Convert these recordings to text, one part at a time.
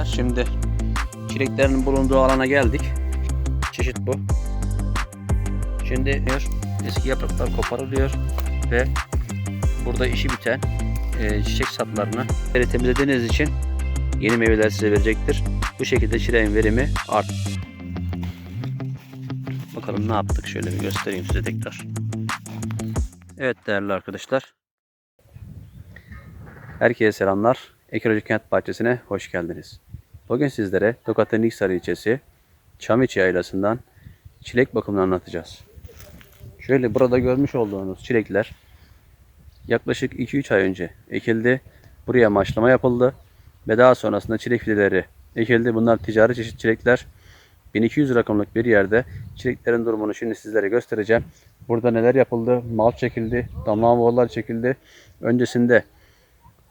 izleyenler. Şimdi çileklerin bulunduğu alana geldik. Çeşit bu. Şimdi eski yapraklar koparılıyor ve burada işi biten e, çiçek saplarını temizlediğiniz için yeni meyveler size verecektir. Bu şekilde çileğin verimi art. Bakalım ne yaptık şöyle bir göstereyim size tekrar. Evet değerli arkadaşlar. Herkese selamlar. Ekoloji Kent Bahçesi'ne hoş geldiniz. Bugün sizlere Tokat'ın Niksarı ilçesi Çamiçi Yaylası'ndan çilek bakımını anlatacağız. Şöyle burada görmüş olduğunuz çilekler yaklaşık 2-3 ay önce ekildi. Buraya maşlama yapıldı ve daha sonrasında çilek fideleri ekildi. Bunlar ticari çeşit çilekler. 1200 rakamlık bir yerde çileklerin durumunu şimdi sizlere göstereceğim. Burada neler yapıldı? Mal çekildi, damlama borular çekildi. Öncesinde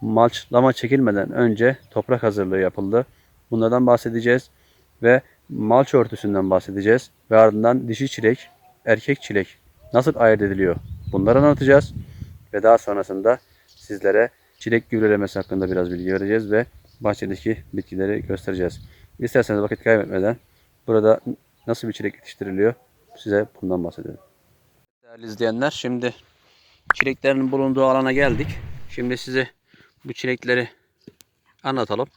malçlama çekilmeden önce toprak hazırlığı yapıldı. Bunlardan bahsedeceğiz ve malç örtüsünden bahsedeceğiz ve ardından dişi çilek, erkek çilek nasıl ayırt ediliyor? Bunları anlatacağız ve daha sonrasında sizlere çilek gübrelemesi hakkında biraz bilgi vereceğiz ve bahçedeki bitkileri göstereceğiz. İsterseniz vakit kaybetmeden burada nasıl bir çilek yetiştiriliyor size bundan bahsedelim. Değerli izleyenler şimdi çileklerin bulunduğu alana geldik. Şimdi size bu çilekleri anlatalım.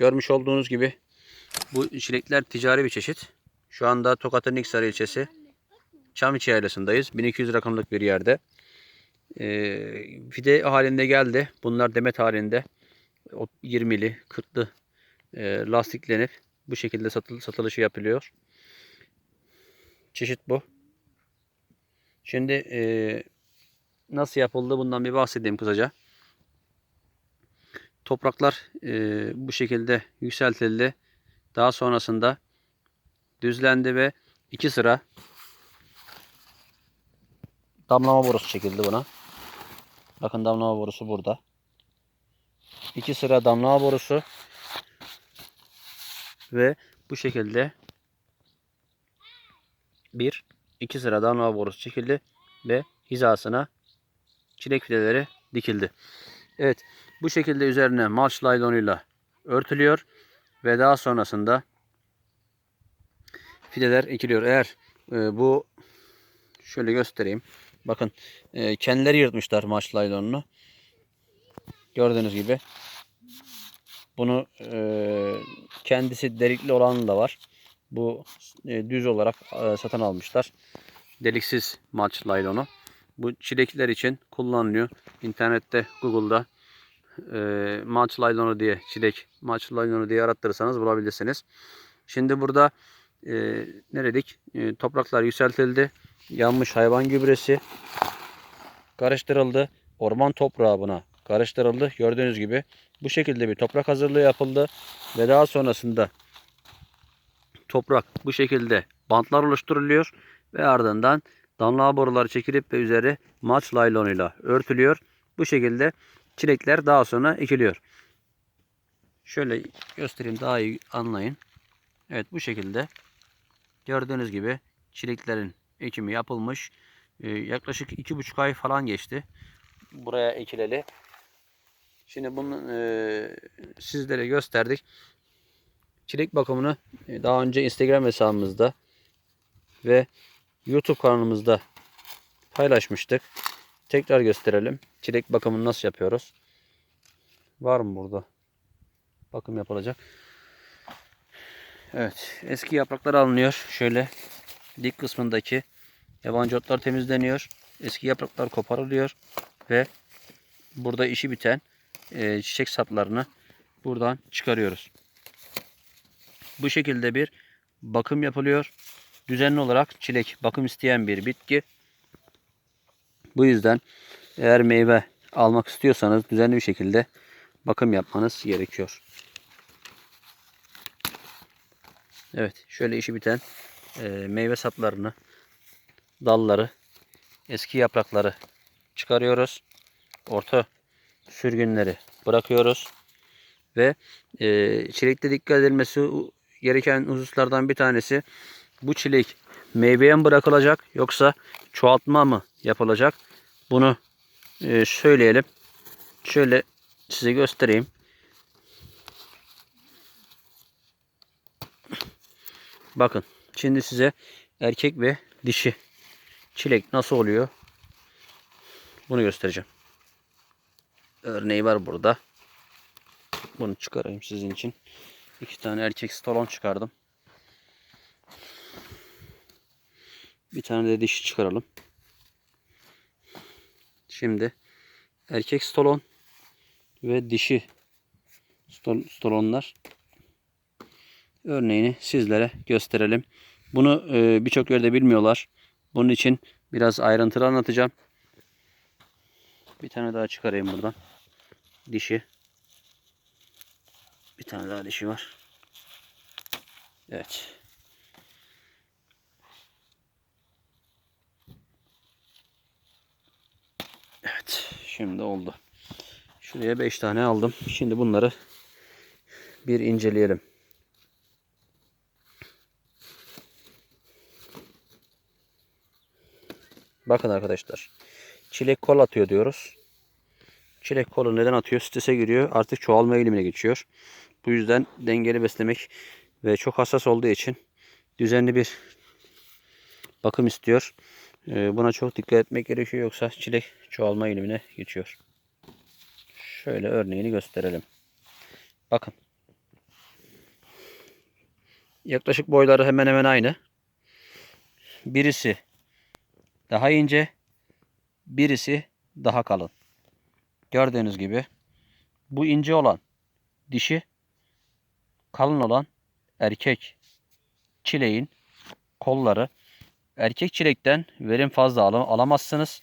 Görmüş olduğunuz gibi bu çilekler ticari bir çeşit. Şu anda Tokat'ın Niksarı ilçesi Çamiçi Yaylası'ndayız. 1200 rakamlık bir yerde. Ee, fide halinde geldi. Bunlar demet halinde 20'li, 40'lı e, lastiklenip bu şekilde satıl satılışı yapılıyor. Çeşit bu. Şimdi e, nasıl yapıldı bundan bir bahsedeyim kısaca. Topraklar e, bu şekilde yükseltildi. Daha sonrasında düzlendi ve iki sıra damlama borusu çekildi buna. Bakın damlama borusu burada. İki sıra damlama borusu ve bu şekilde bir iki sıra damlama borusu çekildi ve hizasına çilek fideleri dikildi. Evet bu şekilde üzerine malç laylonuyla örtülüyor ve daha sonrasında fideler ekiliyor. Eğer e, bu şöyle göstereyim. Bakın e, kendileri yırtmışlar malç laylonunu. Gördüğünüz gibi. Bunu e, kendisi delikli olan da var. Bu e, düz olarak e, satın almışlar. Deliksiz malç laylonu. Bu çilekler için kullanılıyor. İnternette, Google'da e, malç laylonu diye çilek malç laylonu diye arattırırsanız bulabilirsiniz. Şimdi burada e, ne dedik? E, topraklar yükseltildi. Yanmış hayvan gübresi karıştırıldı. Orman toprağı buna karıştırıldı. Gördüğünüz gibi bu şekilde bir toprak hazırlığı yapıldı ve daha sonrasında toprak bu şekilde bantlar oluşturuluyor ve ardından damla boruları çekilip ve üzeri malç laylonuyla örtülüyor. Bu şekilde çilekler daha sonra ekiliyor. Şöyle göstereyim daha iyi anlayın. Evet bu şekilde gördüğünüz gibi çileklerin ekimi yapılmış. Ee, yaklaşık iki buçuk ay falan geçti. Buraya ekileli. Şimdi bunu e, sizlere gösterdik. Çilek bakımını e, daha önce Instagram hesabımızda ve YouTube kanalımızda paylaşmıştık. Tekrar gösterelim. Çilek bakımını nasıl yapıyoruz? Var mı burada? Bakım yapılacak. Evet. Eski yapraklar alınıyor. Şöyle dik kısmındaki yabancı otlar temizleniyor. Eski yapraklar koparılıyor. Ve burada işi biten e, çiçek saplarını buradan çıkarıyoruz. Bu şekilde bir bakım yapılıyor. Düzenli olarak çilek bakım isteyen bir bitki. Bu yüzden eğer meyve almak istiyorsanız düzenli bir şekilde bakım yapmanız gerekiyor. Evet şöyle işi biten e, meyve saplarını, dalları, eski yaprakları çıkarıyoruz. Orta sürgünleri bırakıyoruz. Ve e, çilekte dikkat edilmesi gereken hususlardan bir tanesi bu çilek meyveye mi bırakılacak yoksa çoğaltma mı yapılacak? Bunu e, söyleyelim. Şöyle size göstereyim. Bakın şimdi size erkek ve dişi çilek nasıl oluyor? Bunu göstereceğim. Örneği var burada. Bunu çıkarayım sizin için. İki tane erkek stolon çıkardım. Bir tane de dişi çıkaralım. Şimdi erkek stolon ve dişi stol- stolonlar örneğini sizlere gösterelim. Bunu e, birçok yerde bilmiyorlar. Bunun için biraz ayrıntılı anlatacağım. Bir tane daha çıkarayım buradan. Dişi. Bir tane daha dişi var. Evet. Evet. Şimdi oldu. Şuraya 5 tane aldım. Şimdi bunları bir inceleyelim. Bakın arkadaşlar. Çilek kol atıyor diyoruz. Çilek kolu neden atıyor? Strese giriyor. Artık çoğalma eğilimine geçiyor. Bu yüzden dengeli beslemek ve çok hassas olduğu için düzenli bir bakım istiyor. Ee, Buna çok dikkat etmek gerekiyor. Yoksa çilek çoğalma eğilimine geçiyor. Şöyle örneğini gösterelim. Bakın. Yaklaşık boyları hemen hemen aynı. Birisi daha ince, birisi daha kalın. Gördüğünüz gibi bu ince olan dişi, kalın olan erkek çileğin kolları. Erkek çilekten verim fazla al- alamazsınız.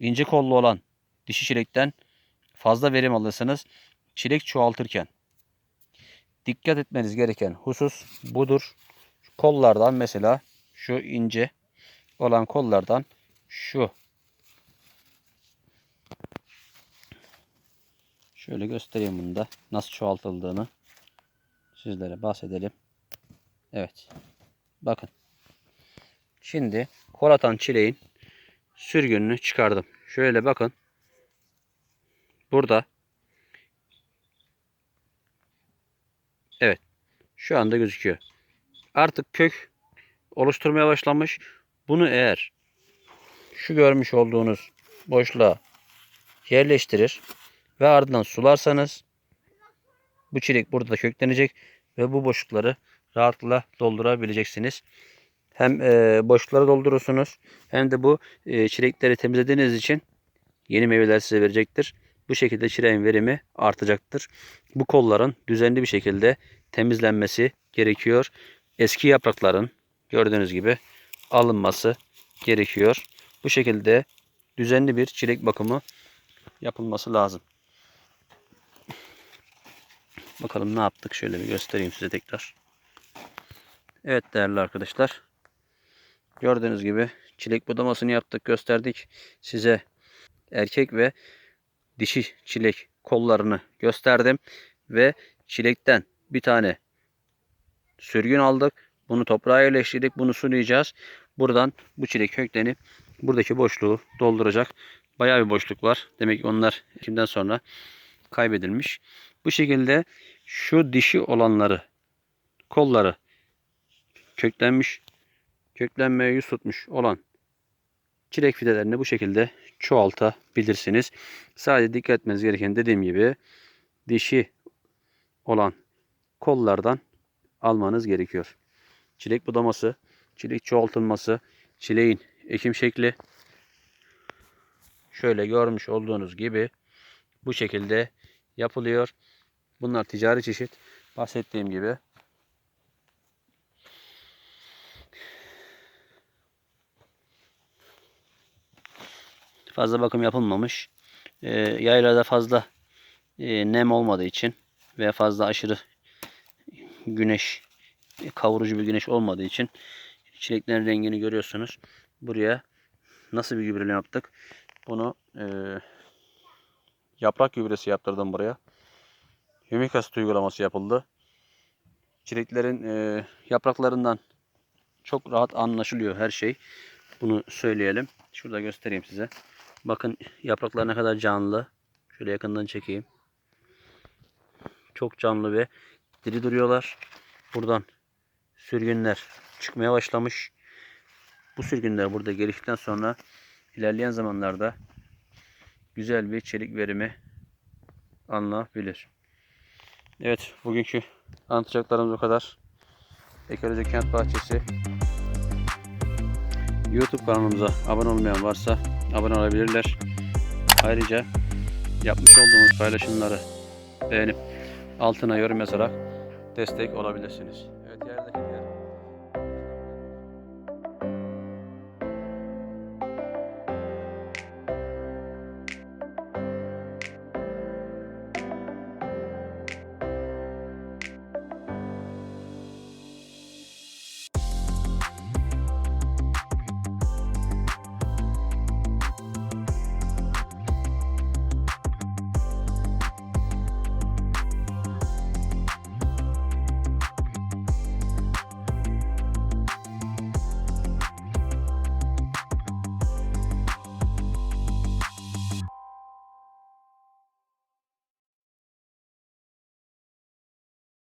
İnce kollu olan dişi çilekten fazla verim alırsınız. Çilek çoğaltırken. Dikkat etmeniz gereken husus budur. Kollardan mesela şu ince olan kollardan şu şöyle göstereyim bunu da nasıl çoğaltıldığını sizlere bahsedelim. Evet. Bakın. Şimdi kol atan çileğin sürgününü çıkardım. Şöyle bakın. Burada Evet. Şu anda gözüküyor. Artık kök oluşturmaya başlamış. Bunu eğer şu görmüş olduğunuz boşluğa yerleştirir ve ardından sularsanız bu çilek burada da köklenecek ve bu boşlukları rahatlıkla doldurabileceksiniz. Hem e, boşlukları doldurursunuz hem de bu e, çilekleri temizlediğiniz için yeni meyveler size verecektir. Bu şekilde çileğin verimi artacaktır. Bu kolların düzenli bir şekilde temizlenmesi gerekiyor. Eski yaprakların gördüğünüz gibi alınması gerekiyor. Bu şekilde düzenli bir çilek bakımı yapılması lazım. Bakalım ne yaptık şöyle bir göstereyim size tekrar. Evet değerli arkadaşlar. Gördüğünüz gibi çilek budamasını yaptık gösterdik. Size erkek ve dişi çilek kollarını gösterdim. Ve çilekten bir tane sürgün aldık. Bunu toprağa yerleştirdik. Bunu sulayacağız. Buradan bu çilek köklenip buradaki boşluğu dolduracak. Bayağı bir boşluk var. Demek ki onlar kimden sonra kaybedilmiş. Bu şekilde şu dişi olanları kolları köklenmiş köklenmeye yüz tutmuş olan çilek fidelerini bu şekilde çoğaltabilirsiniz. Sadece dikkat etmeniz gereken dediğim gibi dişi olan kollardan almanız gerekiyor. Çilek budaması, çilek çoğaltılması, çileğin ekim şekli şöyle görmüş olduğunuz gibi bu şekilde yapılıyor. Bunlar ticari çeşit. Bahsettiğim gibi fazla bakım yapılmamış. Ee, yaylada fazla e, nem olmadığı için ve fazla aşırı güneş e, kavurucu bir güneş olmadığı için çileklerin rengini görüyorsunuz. Buraya nasıl bir gübreleme yaptık? Bunu e, yaprak gübresi yaptırdım buraya. Hümik uygulaması yapıldı. Çileklerin e, yapraklarından çok rahat anlaşılıyor her şey. Bunu söyleyelim. Şurada göstereyim size. Bakın yapraklar ne kadar canlı. Şöyle yakından çekeyim. Çok canlı ve diri duruyorlar. Buradan sürgünler çıkmaya başlamış. Bu sürgünler burada geliştikten sonra ilerleyen zamanlarda güzel bir çelik verimi alınabilir. Evet bugünkü anlatacaklarımız bu kadar. Ekoloji Kent Bahçesi YouTube kanalımıza abone olmayan varsa abone olabilirler. Ayrıca yapmış olduğumuz paylaşımları beğenip altına yorum yazarak destek olabilirsiniz.